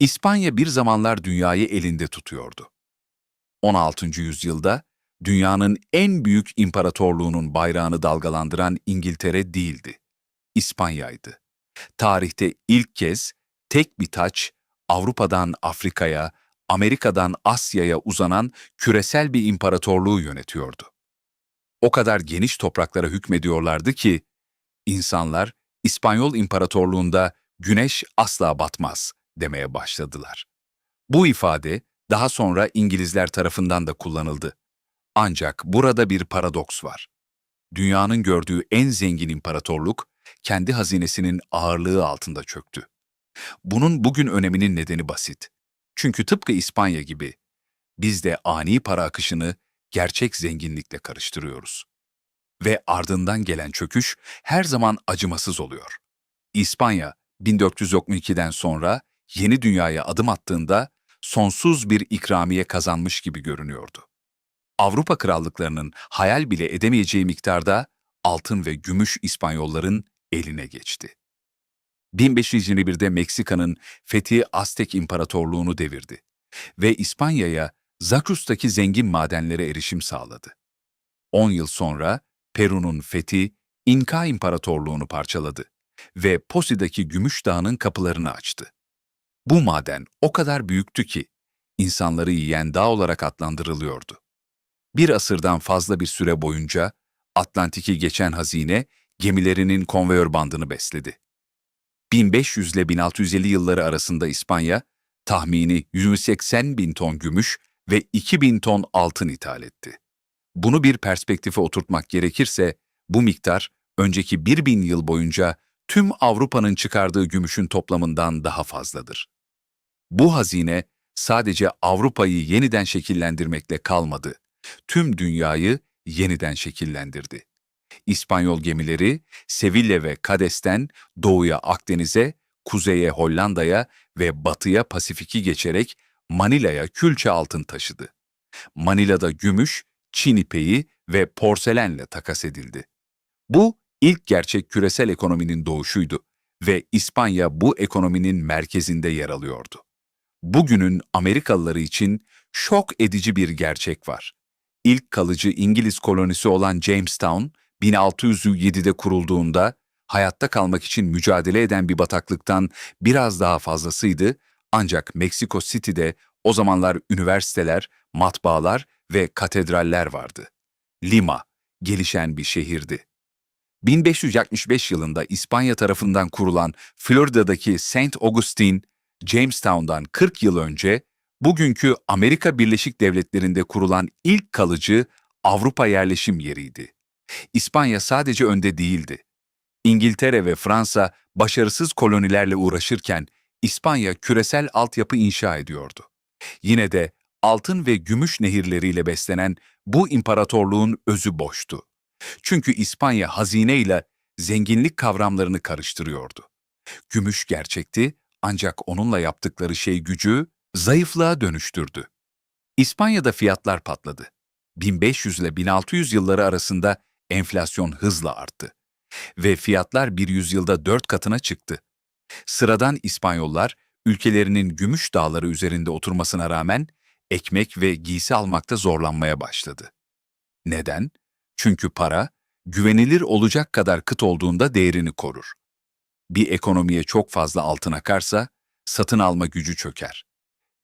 İspanya bir zamanlar dünyayı elinde tutuyordu. 16. yüzyılda dünyanın en büyük imparatorluğunun bayrağını dalgalandıran İngiltere değildi. İspanya'ydı. Tarihte ilk kez tek bir taç Avrupa'dan Afrika'ya, Amerika'dan Asya'ya uzanan küresel bir imparatorluğu yönetiyordu. O kadar geniş topraklara hükmediyorlardı ki insanlar İspanyol İmparatorluğunda güneş asla batmaz demeye başladılar. Bu ifade daha sonra İngilizler tarafından da kullanıldı. Ancak burada bir paradoks var. Dünyanın gördüğü en zengin imparatorluk kendi hazinesinin ağırlığı altında çöktü. Bunun bugün öneminin nedeni basit. Çünkü tıpkı İspanya gibi biz de ani para akışını gerçek zenginlikle karıştırıyoruz. Ve ardından gelen çöküş her zaman acımasız oluyor. İspanya 1492'den sonra yeni dünyaya adım attığında sonsuz bir ikramiye kazanmış gibi görünüyordu. Avrupa krallıklarının hayal bile edemeyeceği miktarda altın ve gümüş İspanyolların eline geçti. 1521'de Meksika'nın fethi Aztek İmparatorluğunu devirdi ve İspanya'ya Zakrus'taki zengin madenlere erişim sağladı. 10 yıl sonra Peru'nun fethi İnka İmparatorluğunu parçaladı ve Posi'daki Gümüş Dağı'nın kapılarını açtı. Bu maden o kadar büyüktü ki insanları yiyen dağ olarak adlandırılıyordu. Bir asırdan fazla bir süre boyunca Atlantik'i geçen hazine gemilerinin konveyör bandını besledi. 1500 ile 1650 yılları arasında İspanya tahmini 180 bin ton gümüş ve 2000 ton altın ithal etti. Bunu bir perspektife oturtmak gerekirse bu miktar önceki 1000 yıl boyunca tüm Avrupa'nın çıkardığı gümüşün toplamından daha fazladır. Bu hazine sadece Avrupa'yı yeniden şekillendirmekle kalmadı, tüm dünyayı yeniden şekillendirdi. İspanyol gemileri Seville ve Kades'ten doğuya Akdeniz'e, kuzeye Hollanda'ya ve batıya Pasifik'i geçerek Manila'ya külçe altın taşıdı. Manila'da gümüş, Çin ipeği ve porselenle takas edildi. Bu ilk gerçek küresel ekonominin doğuşuydu ve İspanya bu ekonominin merkezinde yer alıyordu. Bugünün Amerikalıları için şok edici bir gerçek var. İlk kalıcı İngiliz kolonisi olan Jamestown, 1607'de kurulduğunda hayatta kalmak için mücadele eden bir bataklıktan biraz daha fazlasıydı ancak Meksiko City'de o zamanlar üniversiteler, matbaalar ve katedraller vardı. Lima, gelişen bir şehirdi. 1565 yılında İspanya tarafından kurulan Florida'daki St. Augustine, Jamestown'dan 40 yıl önce bugünkü Amerika Birleşik Devletleri'nde kurulan ilk kalıcı Avrupa yerleşim yeriydi. İspanya sadece önde değildi. İngiltere ve Fransa başarısız kolonilerle uğraşırken İspanya küresel altyapı inşa ediyordu. Yine de altın ve gümüş nehirleriyle beslenen bu imparatorluğun özü boştu. Çünkü İspanya hazine ile zenginlik kavramlarını karıştırıyordu. Gümüş gerçekti ancak onunla yaptıkları şey gücü zayıflığa dönüştürdü. İspanya'da fiyatlar patladı. 1500 ile 1600 yılları arasında enflasyon hızla arttı ve fiyatlar bir yüzyılda dört katına çıktı. Sıradan İspanyollar ülkelerinin gümüş dağları üzerinde oturmasına rağmen ekmek ve giysi almakta zorlanmaya başladı. Neden? Çünkü para, güvenilir olacak kadar kıt olduğunda değerini korur. Bir ekonomiye çok fazla altın akarsa, satın alma gücü çöker.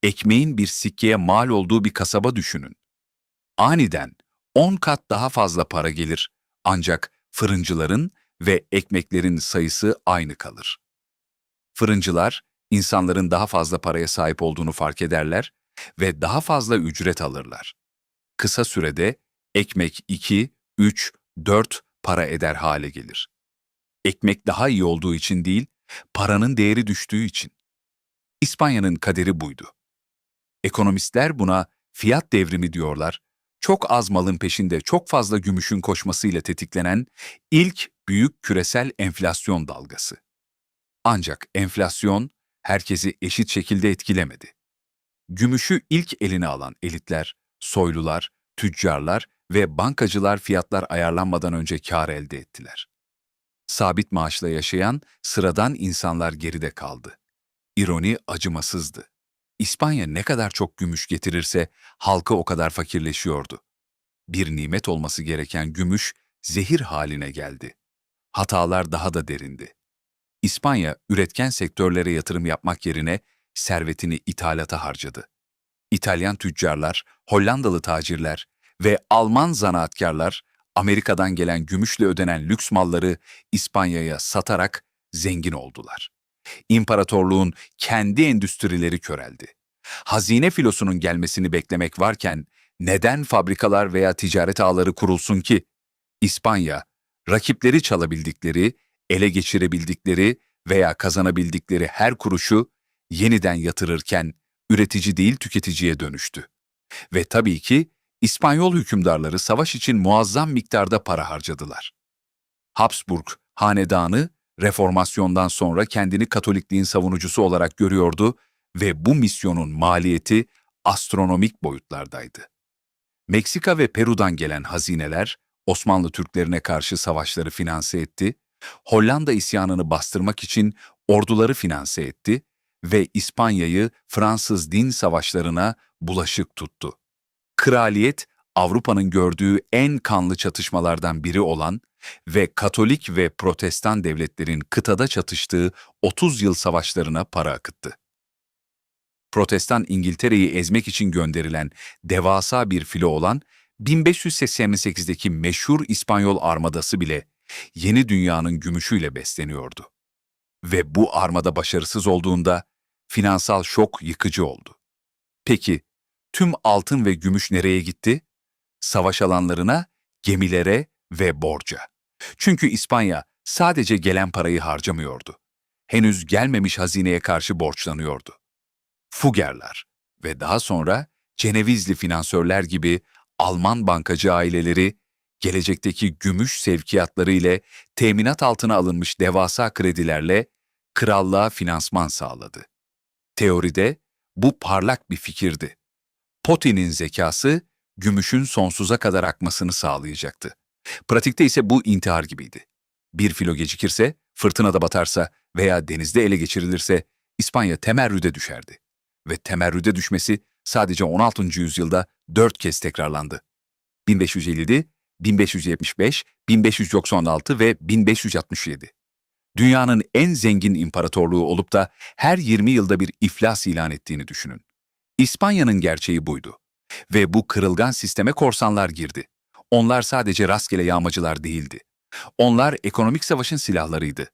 Ekmeğin bir sikkeye mal olduğu bir kasaba düşünün. Aniden 10 kat daha fazla para gelir ancak fırıncıların ve ekmeklerin sayısı aynı kalır. Fırıncılar, insanların daha fazla paraya sahip olduğunu fark ederler ve daha fazla ücret alırlar. Kısa sürede ekmek 2, 3, 4 para eder hale gelir. Ekmek daha iyi olduğu için değil, paranın değeri düştüğü için. İspanya'nın kaderi buydu. Ekonomistler buna fiyat devrimi diyorlar. Çok az malın peşinde çok fazla gümüşün koşmasıyla tetiklenen ilk büyük küresel enflasyon dalgası. Ancak enflasyon herkesi eşit şekilde etkilemedi. Gümüşü ilk eline alan elitler, soylular, tüccarlar ve bankacılar fiyatlar ayarlanmadan önce kar elde ettiler. Sabit maaşla yaşayan sıradan insanlar geride kaldı. İroni acımasızdı. İspanya ne kadar çok gümüş getirirse halkı o kadar fakirleşiyordu. Bir nimet olması gereken gümüş zehir haline geldi. Hatalar daha da derindi. İspanya üretken sektörlere yatırım yapmak yerine servetini ithalata harcadı. İtalyan tüccarlar, Hollandalı tacirler ve Alman zanaatkarlar Amerika'dan gelen gümüşle ödenen lüks malları İspanya'ya satarak zengin oldular. İmparatorluğun kendi endüstrileri köreldi. Hazine filosunun gelmesini beklemek varken neden fabrikalar veya ticaret ağları kurulsun ki? İspanya, rakipleri çalabildikleri, ele geçirebildikleri veya kazanabildikleri her kuruşu yeniden yatırırken üretici değil tüketiciye dönüştü. Ve tabii ki İspanyol hükümdarları savaş için muazzam miktarda para harcadılar. Habsburg hanedanı reformasyondan sonra kendini Katolikliğin savunucusu olarak görüyordu ve bu misyonun maliyeti astronomik boyutlardaydı. Meksika ve Peru'dan gelen hazineler Osmanlı Türklerine karşı savaşları finanse etti, Hollanda isyanını bastırmak için orduları finanse etti ve İspanya'yı Fransız din savaşlarına bulaşık tuttu. Kraliyet, Avrupa'nın gördüğü en kanlı çatışmalardan biri olan ve Katolik ve Protestan devletlerin kıtada çatıştığı 30 yıl savaşlarına para akıttı. Protestan İngiltere'yi ezmek için gönderilen devasa bir filo olan 1588'deki meşhur İspanyol armadası bile yeni dünyanın gümüşüyle besleniyordu. Ve bu armada başarısız olduğunda finansal şok yıkıcı oldu. Peki tüm altın ve gümüş nereye gitti? Savaş alanlarına, gemilere ve borca. Çünkü İspanya sadece gelen parayı harcamıyordu. Henüz gelmemiş hazineye karşı borçlanıyordu. Fuggerler ve daha sonra Cenevizli finansörler gibi Alman bankacı aileleri gelecekteki gümüş sevkiyatları ile teminat altına alınmış devasa kredilerle krallığa finansman sağladı. Teoride bu parlak bir fikirdi. Potin'in zekası gümüşün sonsuza kadar akmasını sağlayacaktı. Pratikte ise bu intihar gibiydi. Bir filo gecikirse, fırtınada batarsa veya denizde ele geçirilirse İspanya temerrüde düşerdi. Ve temerrüde düşmesi sadece 16. yüzyılda dört kez tekrarlandı. 1557, 1575, 1596 ve 1567. Dünyanın en zengin imparatorluğu olup da her 20 yılda bir iflas ilan ettiğini düşünün. İspanya'nın gerçeği buydu. Ve bu kırılgan sisteme korsanlar girdi. Onlar sadece rastgele yağmacılar değildi. Onlar ekonomik savaşın silahlarıydı.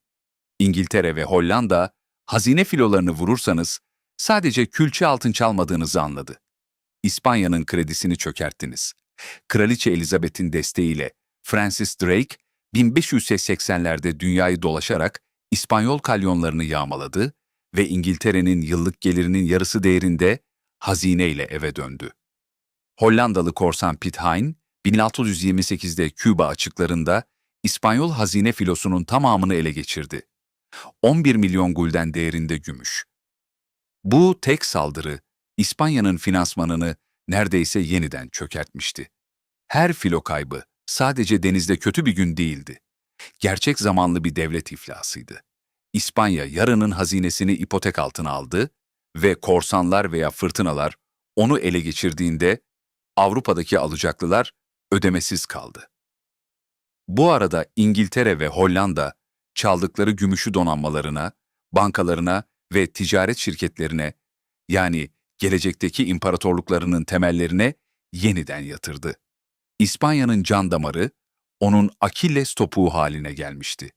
İngiltere ve Hollanda, hazine filolarını vurursanız sadece külçe altın çalmadığınızı anladı. İspanya'nın kredisini çökerttiniz. Kraliçe Elizabeth'in desteğiyle Francis Drake, 1580'lerde dünyayı dolaşarak İspanyol kalyonlarını yağmaladı ve İngiltere'nin yıllık gelirinin yarısı değerinde hazineyle eve döndü. Hollandalı korsan Pitt Hein, 1628'de Küba açıklarında İspanyol hazine filosunun tamamını ele geçirdi. 11 milyon gulden değerinde gümüş. Bu tek saldırı İspanya'nın finansmanını neredeyse yeniden çökertmişti. Her filo kaybı sadece denizde kötü bir gün değildi. Gerçek zamanlı bir devlet iflasıydı. İspanya yarının hazinesini ipotek altına aldı ve korsanlar veya fırtınalar onu ele geçirdiğinde Avrupa'daki alacaklılar ödemesiz kaldı. Bu arada İngiltere ve Hollanda çaldıkları gümüşü donanmalarına, bankalarına ve ticaret şirketlerine yani gelecekteki imparatorluklarının temellerine yeniden yatırdı. İspanya'nın can damarı onun Akilles topuğu haline gelmişti.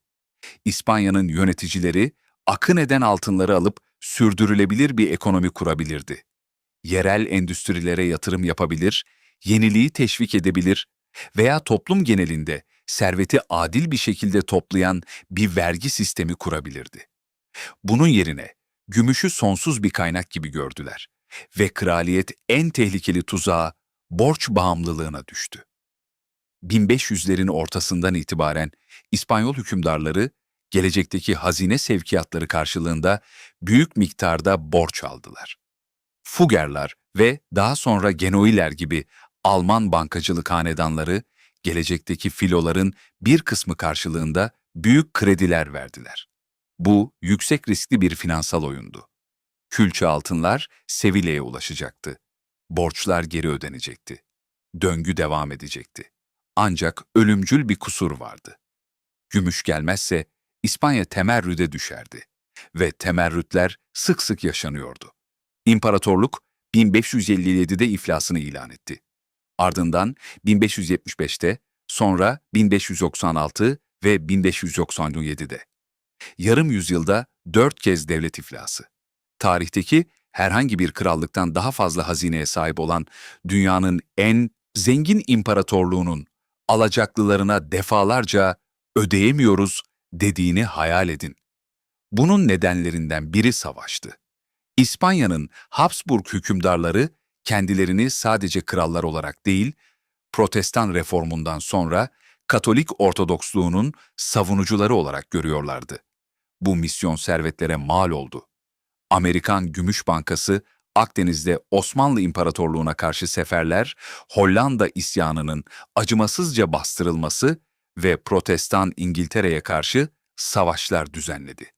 İspanya'nın yöneticileri akın eden altınları alıp sürdürülebilir bir ekonomi kurabilirdi. Yerel endüstrilere yatırım yapabilir, yeniliği teşvik edebilir veya toplum genelinde serveti adil bir şekilde toplayan bir vergi sistemi kurabilirdi. Bunun yerine gümüşü sonsuz bir kaynak gibi gördüler ve kraliyet en tehlikeli tuzağa borç bağımlılığına düştü. 1500'lerin ortasından itibaren İspanyol hükümdarları gelecekteki hazine sevkiyatları karşılığında büyük miktarda borç aldılar. Fuggerler ve daha sonra Genoiler gibi Alman bankacılık hanedanları gelecekteki filoların bir kısmı karşılığında büyük krediler verdiler. Bu yüksek riskli bir finansal oyundu. Külçe altınlar Seville'ye ulaşacaktı. Borçlar geri ödenecekti. Döngü devam edecekti. Ancak ölümcül bir kusur vardı. Gümüş gelmezse İspanya temerrüde düşerdi ve temerrütler sık sık yaşanıyordu. İmparatorluk 1557'de iflasını ilan etti. Ardından 1575'te, sonra 1596 ve 1597'de. Yarım yüzyılda dört kez devlet iflası. Tarihteki herhangi bir krallıktan daha fazla hazineye sahip olan dünyanın en zengin imparatorluğunun alacaklılarına defalarca ödeyemiyoruz dediğini hayal edin. Bunun nedenlerinden biri savaştı. İspanya'nın Habsburg hükümdarları kendilerini sadece krallar olarak değil, Protestan reformundan sonra Katolik Ortodoksluğunun savunucuları olarak görüyorlardı. Bu misyon servetlere mal oldu. Amerikan Gümüş Bankası Akdeniz'de Osmanlı İmparatorluğu'na karşı seferler, Hollanda isyanının acımasızca bastırılması ve Protestan İngiltere'ye karşı savaşlar düzenledi.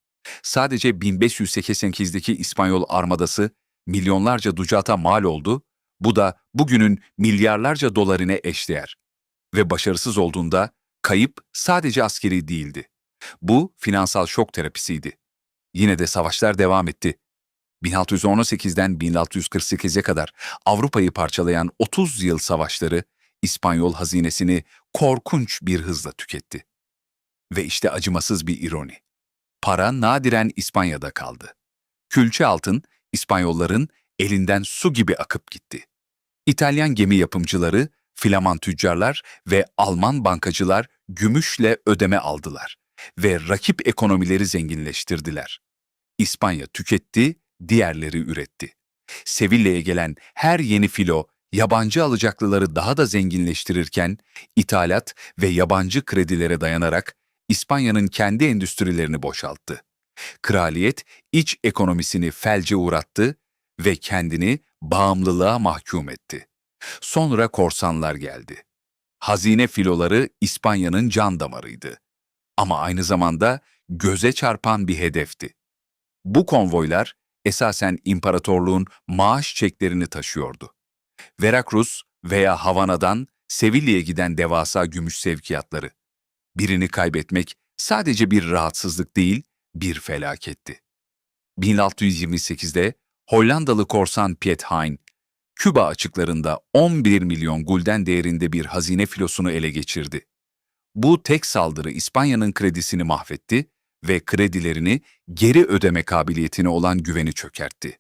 Sadece 1588'deki İspanyol armadası milyonlarca ducata mal oldu, bu da bugünün milyarlarca dolarine eşdeğer. Ve başarısız olduğunda kayıp sadece askeri değildi. Bu finansal şok terapisiydi. Yine de savaşlar devam etti. 1618'den 1648'e kadar Avrupa'yı parçalayan 30 yıl savaşları İspanyol hazinesini korkunç bir hızla tüketti. Ve işte acımasız bir ironi. Para nadiren İspanya'da kaldı. Külçe altın İspanyolların elinden su gibi akıp gitti. İtalyan gemi yapımcıları, Flaman tüccarlar ve Alman bankacılar gümüşle ödeme aldılar ve rakip ekonomileri zenginleştirdiler. İspanya tüketti, diğerleri üretti. Seville'ye gelen her yeni filo yabancı alacaklıları daha da zenginleştirirken ithalat ve yabancı kredilere dayanarak İspanya'nın kendi endüstrilerini boşalttı. Kraliyet iç ekonomisini felce uğrattı ve kendini bağımlılığa mahkum etti. Sonra korsanlar geldi. Hazine filoları İspanya'nın can damarıydı. Ama aynı zamanda göze çarpan bir hedefti. Bu konvoylar esasen imparatorluğun maaş çeklerini taşıyordu. Veracruz veya Havana'dan Seville'ye giden devasa gümüş sevkiyatları. Birini kaybetmek sadece bir rahatsızlık değil, bir felaketti. 1628'de Hollandalı korsan Piet Hein, Küba açıklarında 11 milyon gulden değerinde bir hazine filosunu ele geçirdi. Bu tek saldırı İspanya'nın kredisini mahvetti ve kredilerini geri ödeme kabiliyetine olan güveni çökertti.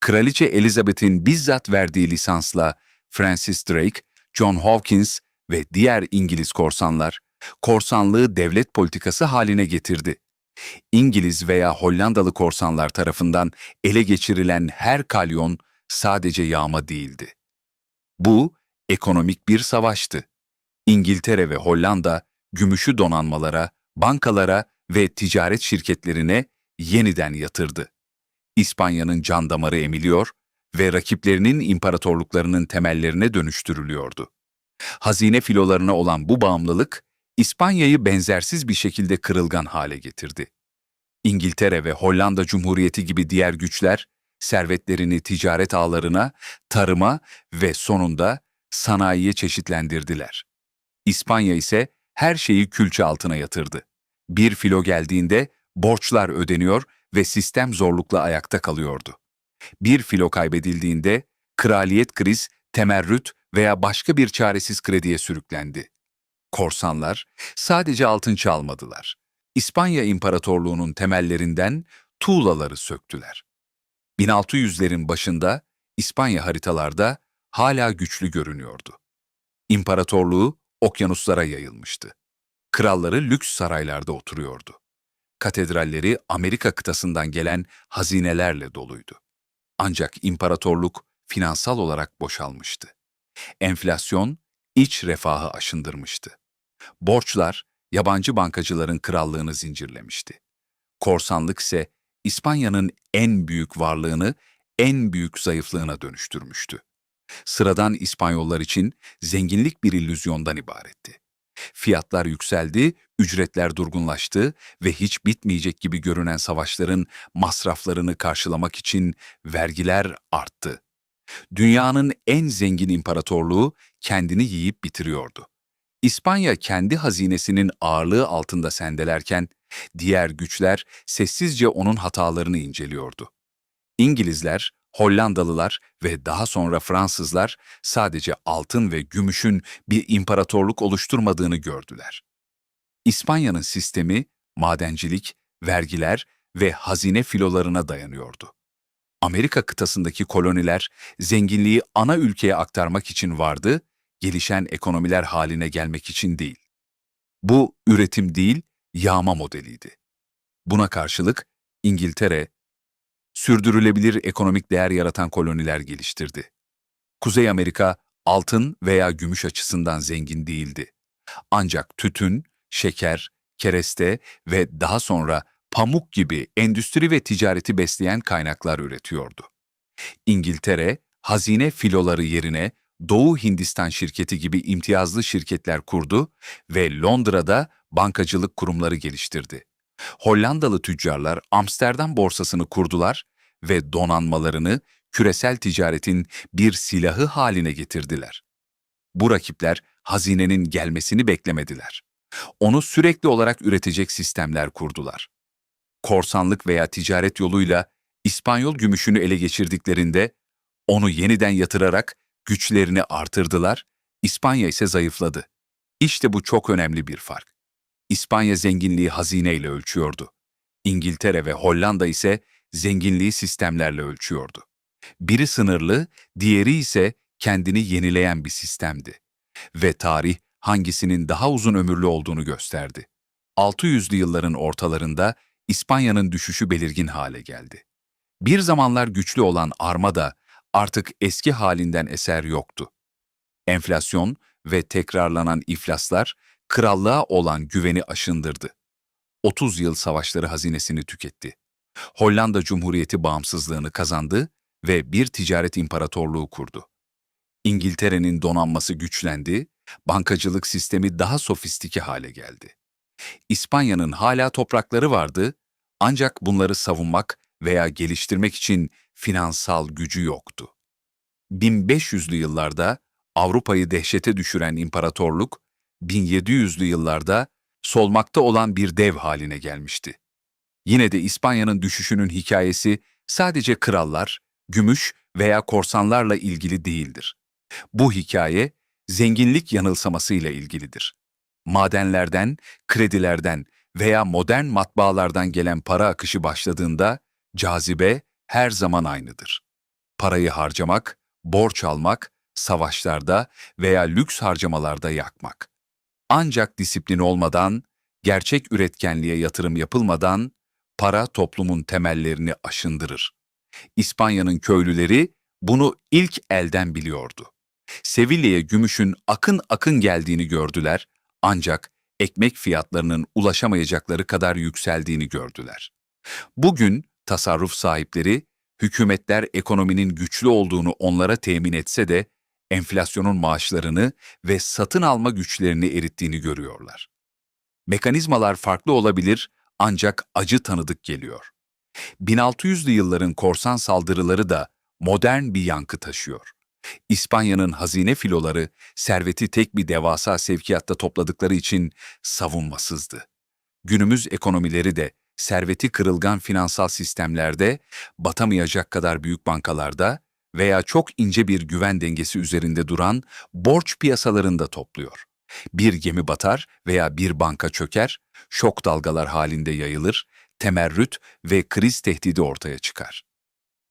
Kraliçe Elizabeth'in bizzat verdiği lisansla Francis Drake, John Hawkins ve diğer İngiliz korsanlar, korsanlığı devlet politikası haline getirdi. İngiliz veya Hollandalı korsanlar tarafından ele geçirilen her kalyon sadece yağma değildi. Bu, ekonomik bir savaştı. İngiltere ve Hollanda, gümüşü donanmalara, bankalara ve ticaret şirketlerine yeniden yatırdı. İspanya'nın can damarı emiliyor ve rakiplerinin imparatorluklarının temellerine dönüştürülüyordu. Hazine filolarına olan bu bağımlılık, İspanya'yı benzersiz bir şekilde kırılgan hale getirdi. İngiltere ve Hollanda Cumhuriyeti gibi diğer güçler, servetlerini ticaret ağlarına, tarıma ve sonunda sanayiye çeşitlendirdiler. İspanya ise her şeyi külçe altına yatırdı. Bir filo geldiğinde borçlar ödeniyor ve sistem zorlukla ayakta kalıyordu. Bir filo kaybedildiğinde kraliyet kriz, temerrüt veya başka bir çaresiz krediye sürüklendi. Korsanlar sadece altın çalmadılar. İspanya İmparatorluğu'nun temellerinden tuğlaları söktüler. 1600'lerin başında İspanya haritalarda hala güçlü görünüyordu. İmparatorluğu okyanuslara yayılmıştı. Kralları lüks saraylarda oturuyordu. Katedralleri Amerika kıtasından gelen hazinelerle doluydu. Ancak imparatorluk finansal olarak boşalmıştı. Enflasyon iç refahı aşındırmıştı. Borçlar yabancı bankacıların krallığını zincirlemişti. Korsanlık ise İspanya'nın en büyük varlığını en büyük zayıflığına dönüştürmüştü. Sıradan İspanyollar için zenginlik bir illüzyondan ibaretti. Fiyatlar yükseldi, ücretler durgunlaştı ve hiç bitmeyecek gibi görünen savaşların masraflarını karşılamak için vergiler arttı. Dünyanın en zengin imparatorluğu kendini yiyip bitiriyordu. İspanya kendi hazinesinin ağırlığı altında sendelerken, diğer güçler sessizce onun hatalarını inceliyordu. İngilizler, Hollandalılar ve daha sonra Fransızlar sadece altın ve gümüşün bir imparatorluk oluşturmadığını gördüler. İspanya'nın sistemi madencilik, vergiler ve hazine filolarına dayanıyordu. Amerika kıtasındaki koloniler zenginliği ana ülkeye aktarmak için vardı, gelişen ekonomiler haline gelmek için değil. Bu üretim değil, yağma modeliydi. Buna karşılık İngiltere, sürdürülebilir ekonomik değer yaratan koloniler geliştirdi. Kuzey Amerika altın veya gümüş açısından zengin değildi. Ancak tütün, şeker, kereste ve daha sonra pamuk gibi endüstri ve ticareti besleyen kaynaklar üretiyordu. İngiltere, hazine filoları yerine Doğu Hindistan şirketi gibi imtiyazlı şirketler kurdu ve Londra'da bankacılık kurumları geliştirdi. Hollandalı tüccarlar Amsterdam borsasını kurdular ve donanmalarını küresel ticaretin bir silahı haline getirdiler. Bu rakipler hazinenin gelmesini beklemediler. Onu sürekli olarak üretecek sistemler kurdular. Korsanlık veya ticaret yoluyla İspanyol gümüşünü ele geçirdiklerinde onu yeniden yatırarak güçlerini artırdılar, İspanya ise zayıfladı. İşte bu çok önemli bir fark. İspanya zenginliği hazineyle ölçüyordu. İngiltere ve Hollanda ise zenginliği sistemlerle ölçüyordu. Biri sınırlı, diğeri ise kendini yenileyen bir sistemdi. Ve tarih hangisinin daha uzun ömürlü olduğunu gösterdi. 600'lü yılların ortalarında İspanya'nın düşüşü belirgin hale geldi. Bir zamanlar güçlü olan armada artık eski halinden eser yoktu. Enflasyon ve tekrarlanan iflaslar krallığa olan güveni aşındırdı. 30 yıl savaşları hazinesini tüketti. Hollanda Cumhuriyeti bağımsızlığını kazandı ve bir ticaret imparatorluğu kurdu. İngiltere'nin donanması güçlendi, bankacılık sistemi daha sofistike hale geldi. İspanya'nın hala toprakları vardı ancak bunları savunmak veya geliştirmek için finansal gücü yoktu. 1500'lü yıllarda Avrupa'yı dehşete düşüren imparatorluk, 1700'lü yıllarda solmakta olan bir dev haline gelmişti. Yine de İspanya'nın düşüşünün hikayesi sadece krallar, gümüş veya korsanlarla ilgili değildir. Bu hikaye zenginlik yanılsamasıyla ilgilidir. Madenlerden, kredilerden veya modern matbaalardan gelen para akışı başladığında cazibe her zaman aynıdır. Parayı harcamak, borç almak, savaşlarda veya lüks harcamalarda yakmak. Ancak disiplin olmadan, gerçek üretkenliğe yatırım yapılmadan para toplumun temellerini aşındırır. İspanya'nın köylüleri bunu ilk elden biliyordu. Sevilla'ya gümüşün akın akın geldiğini gördüler ancak ekmek fiyatlarının ulaşamayacakları kadar yükseldiğini gördüler. Bugün tasarruf sahipleri, hükümetler ekonominin güçlü olduğunu onlara temin etse de enflasyonun maaşlarını ve satın alma güçlerini erittiğini görüyorlar. Mekanizmalar farklı olabilir ancak acı tanıdık geliyor. 1600'lü yılların korsan saldırıları da modern bir yankı taşıyor. İspanya'nın hazine filoları serveti tek bir devasa sevkiyatta topladıkları için savunmasızdı. Günümüz ekonomileri de serveti kırılgan finansal sistemlerde, batamayacak kadar büyük bankalarda veya çok ince bir güven dengesi üzerinde duran borç piyasalarında topluyor. Bir gemi batar veya bir banka çöker, şok dalgalar halinde yayılır, temerrüt ve kriz tehdidi ortaya çıkar.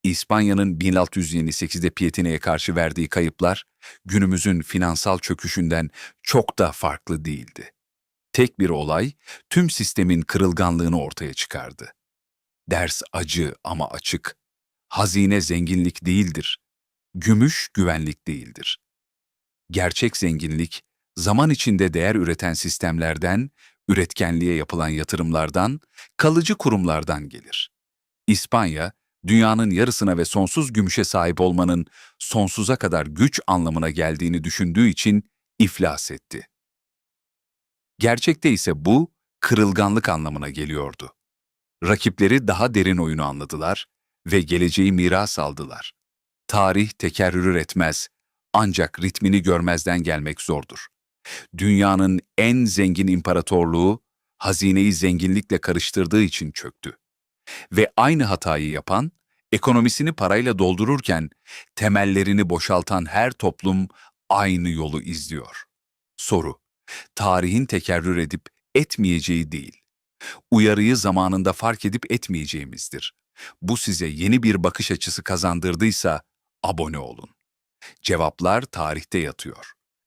İspanya'nın 1628'de Pietine'ye karşı verdiği kayıplar, günümüzün finansal çöküşünden çok da farklı değildi. Tek bir olay, tüm sistemin kırılganlığını ortaya çıkardı. Ders acı ama açık. Hazine zenginlik değildir. Gümüş güvenlik değildir. Gerçek zenginlik, zaman içinde değer üreten sistemlerden, üretkenliğe yapılan yatırımlardan, kalıcı kurumlardan gelir. İspanya, dünyanın yarısına ve sonsuz gümüşe sahip olmanın sonsuza kadar güç anlamına geldiğini düşündüğü için iflas etti. Gerçekte ise bu kırılganlık anlamına geliyordu. Rakipleri daha derin oyunu anladılar ve geleceği miras aldılar. Tarih tekerrür etmez ancak ritmini görmezden gelmek zordur. Dünyanın en zengin imparatorluğu hazineyi zenginlikle karıştırdığı için çöktü. Ve aynı hatayı yapan, ekonomisini parayla doldururken temellerini boşaltan her toplum aynı yolu izliyor. Soru, tarihin tekerrür edip etmeyeceği değil, uyarıyı zamanında fark edip etmeyeceğimizdir. Bu size yeni bir bakış açısı kazandırdıysa abone olun. Cevaplar tarihte yatıyor.